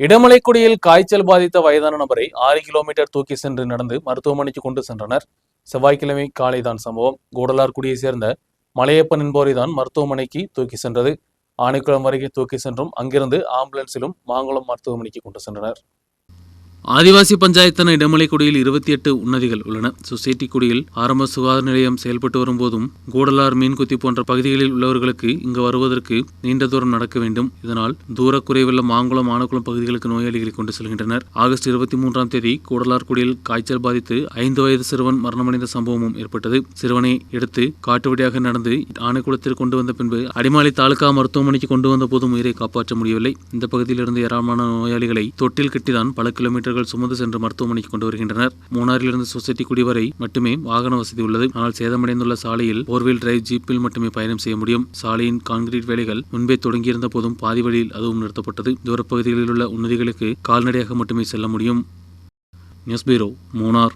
இடமலைக்குடியில் காய்ச்சல் பாதித்த வயதான நபரை ஆறு கிலோமீட்டர் தூக்கி சென்று நடந்து மருத்துவமனைக்கு கொண்டு சென்றனர். செவ்வாய்க்கிழமை காலைதான் சம்பவம். கூடலார்குடியை சேர்ந்த மலையப்பன் என்பவரை தான் மருத்துவமனைக்கு தூக்கி சென்றது. ஆணைக்குளம் வரைக்கும் தூக்கி சென்றும் அங்கிருந்து ஆம்புலன்ஸிலும் மாங்குளம் மருத்துவமனைக்கு கொண்டு சென்றனர். ஆதிவாசி பஞ்சாயத்தான இடமலைக்குடியில் இருபத்தி எட்டு உன்னதிகள் உள்ளன. சொசைட்டி குடியில் ஆரம்ப சுகாதார நிலையம் செயல்பட்டு வரும்போதும் கூடலார் மீன்குத்தி போன்ற பகுதிகளில் உள்ளவர்களுக்கு இங்கு வருவதற்கு நீண்ட தூரம் நடக்க வேண்டும். இதனால் தூரக்குறைவுள்ள மாங்குளம் ஆனக்குளம் பகுதிகளுக்கு நோயாளிகளை கொண்டு செல்கின்றனர். ஆகஸ்ட் இருபத்தி மூன்றாம் தேதி கூடலார்குடியில் காய்ச்சல் பாதித்து ஐந்து வயது சிறுவன் மரணமடைந்த சம்பவமும் ஏற்பட்டது. சிறுவனை எடுத்து காட்டு வழியாக நடந்து ஆனைக்குளத்தில் கொண்டு வந்த பின்பு அடிமாலை தாலுகா மருத்துவமனைக்கு கொண்டு வந்த போதும் உயிரை காப்பாற்ற முடியவில்லை. இந்த பகுதியிலிருந்து ஏராளமான நோயாளிகளை தொட்டில் கட்டிதான் பல கிலோமீட்டர் கிலோமீட்டர்கள் சுமந்து சென்று மருத்துவமனைக்கு கொண்டு வருகின்றனர். மூணாறிலிருந்து சொசைட்டி குடி வரை மட்டுமே வாகன வசதி உள்ளது. ஆனால் சேதமடைந்துள்ள சாலையில் போர்வீல் டிரைவ் ஜீப்பில் மட்டுமே பயணம் செய்ய முடியும். சாலையின் கான்கிரீட் வேலைகள் முன்பே தொடங்கியிருந்த போதும் பாதி வழியில் அதுவும் நிறுத்தப்பட்டது. தூரப்பகுதிகளில் உள்ள உன்னதிகளுக்கு கால்நடையாக மட்டுமே செல்ல முடியும். News bureau Munnar.